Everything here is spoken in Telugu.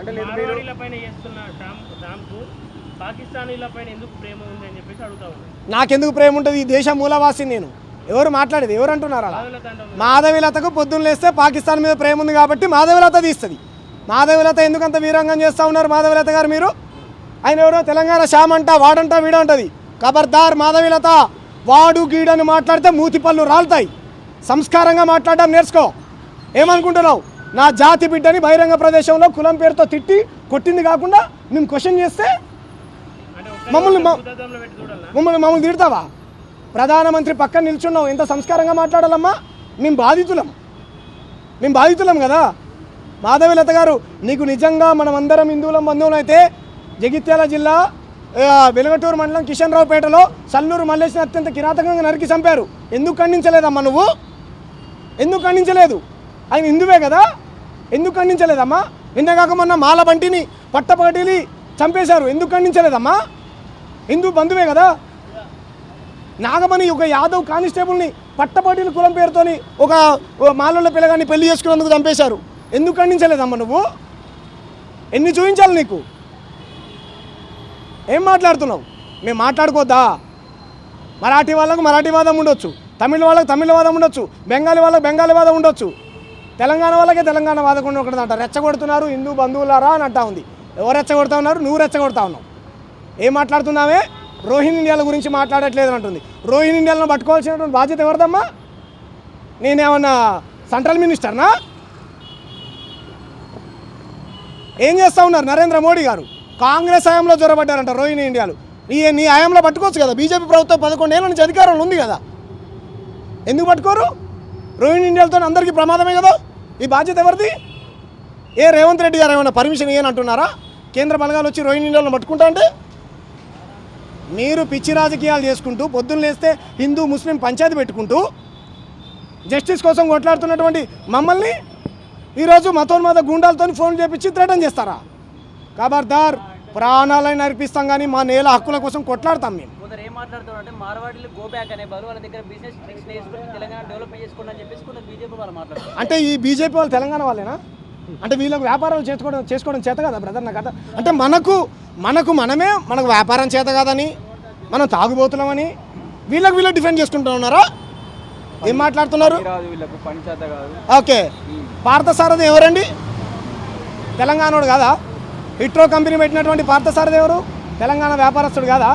అంటే చేస్తున్న ఎందుకు ప్రేమ ఉంది అని చెప్పేసి అడుగుతా ఉన్నాను నాకెందుకు ప్రేమ ఉంటుంది? ఈ దేశ మూలవాసి నేను. ఎవరు మాట్లాడేది? ఎవరు అంటున్నారు అలా? మాధవిలతకు పొద్దున్న లేస్తే పాకిస్తాన్ మీద ప్రేమ ఉంది కాబట్టి మాధవిలత తీస్తుంది. మాధవిలత ఎందుకు అంత వీరంగం చేస్తూ ఉన్నారు మాధవిలత గారు మీరు? ఆయన ఎవరో? తెలంగాణ శ్యామ్ అంట వాడంట వీడంటది. ఖబర్దార్ మాధవిలత వాడు గీడని మాట్లాడితే మూతి పళ్ళు రాలుతాయి. సంస్కారంగా మాట్లాడడం నేర్చుకో. ఏమనుకుంటున్నావు? నా జాతి బిడ్డని బహిరంగ ప్రదేశంలో కులం పేరుతో తిట్టి కొట్టింది కాకుండా మేము క్వశ్చన్ చేస్తే మమ్మల్ని మమ్మల్ని మమ్మల్ని తిడతావా? ప్రధానమంత్రి పక్కన నిల్చున్నావు. ఎంత సంస్కారంగా మాట్లాడాలమ్మా? మేము బాధితులం. మేము బాధితులం కదా? మాధవిలత గారు నీకు నిజంగా మనం అందరం హిందువులం బంధువులు అయితే జగిత్యాల జిల్లా వెలుగటూరు మండలం కిషన్ రావుపేటలో సల్లూరు మల్లేశ్వరి అత్యంత కిరాతకంగా నరికి చంపారు. ఎందుకు ఖండించలేదమ్మా నువ్వు? ఎందుకు ఖండించలేదు? ఆయన హిందువే కదా? ఎందుకు ఖండించలేదమ్మా? నిన్నగాక మొన్న మాల బంటిని పట్టపగటిలి చంపేశారు. ఎందుకు ఖండించలేదమ్మా? హిందూ బంధువే కదా? నాగమణి ఒక యాదవ్ కానిస్టేబుల్ని పట్టపగటిల కులం పేరుతోని ఒక ఓ మాలలో పిల్లగాన్ని పెళ్ళి చేసుకున్నందుకు చంపేశారు. ఎందుకు ఖండించలేదమ్మా నువ్వు? ఎన్ని చూపించాలి నీకు? ఏం మాట్లాడుతున్నావు? మేము మాట్లాడుకోద్దా? మరాఠీ వాళ్ళకు మరాఠీ వాదం ఉండొచ్చు. తమిళ వాళ్ళకి తమిళ వాదం ఉండొచ్చు. బెంగాలీ వాళ్ళకి బెంగాలీ వాదం ఉండొచ్చు. తెలంగాణ వాళ్ళకే తెలంగాణ వాదకుండా ఒకటి అంట రెచ్చగొడుతున్నారు హిందూ బంధువులారా అని అంటా ఉంది. ఎవరు రెచ్చగొడతా ఉన్నారు? నువ్వు రెచ్చగొడతా ఉన్నావు. ఏం మాట్లాడుతున్నావే? రోహిణి ఇండియాల గురించి మాట్లాడట్లేదు అంటుంది. రోహిన్ ఇండియాలను పట్టుకోవాల్సినటువంటి బాధ్యత ఎవరిదమ్మా? నేనేమన్నా సెంట్రల్ మినిస్టర్నా? ఏం చేస్తూ ఉన్నారు నరేంద్ర మోడీ గారు? కాంగ్రెస్ హయాంలో జ్వరబడ్డారంట రోహిణి ఇండియాలు. నీ నీ హయాంలో పట్టుకోవచ్చు కదా. బీజేపీ ప్రభుత్వం పదకొండేళ్ళ నుంచి అధికారంలో ఉంది కదా. ఎందుకు పట్టుకోరు? రోహిణి ఇండియాలతో అందరికీ ప్రమాదమే కదా? ఈ బాధ్యత ఎవరిది? ఏ రేవంత్ రెడ్డి గారు ఏమైనా పర్మిషన్ ఇవ్వని అంటున్నారా? కేంద్ర బలగాలు వచ్చి రోహిణి ఇండియాలను పట్టుకుంటా అంటే? మీరు పిచ్చి రాజకీయాలు చేసుకుంటూ పొద్దున్న లేస్తే హిందూ ముస్లిం పంచాయతీ పెట్టుకుంటూ జస్టిస్ కోసం కొట్లాడుతున్నటువంటి మమ్మల్ని ఈరోజు మతోన్మాద గుండాలతో ఫోన్ చేపించి థ్రెటన్ చేస్తారా? ఖబర్దార్ ప్రాణాలను అర్పిస్తాం కానీ మా నేల హక్కుల కోసం కొట్లాడతాం మేము. మాట్లాడుతున్నారు అంటే మార్వాడీలు గో బ్యాక్ అనే బదులు వాళ్ళ దగ్గర బిజినెస్ ట్రిక్స్ నేర్చుకుని తెలంగాణ డెవలప్మెంట్ చేసుకోండి అని చెప్పేసి కొందరు బీజేపీ వాళ్ళు మాట్లాడుతున్నారు. అంటే ఈ బీజేపీ వాళ్ళు తెలంగాణ వాళ్ళేనా? అంటే వీళ్ళకి వ్యాపారాలు చేసుకోవడం చేసుకోవడం చేత కదా బ్రదర్ నాకు కదా అంటే మనకు మనకు మనమే మనకు వ్యాపారం చేత కాదని మనం తాగుబోతున్నామని వీళ్ళకి వీళ్ళు డిఫెండ్ చేసుకుంటూ ఉన్నారా? ఏం మాట్లాడుతున్నారు? ఓకే. పార్థసారథి ఎవరండి? తెలంగాణోడు కాదా? హిట్రో కంపెనీ పెట్టినటువంటి పార్థసారథి ఎవరు? తెలంగాణ వ్యాపారస్తుడు కాదా?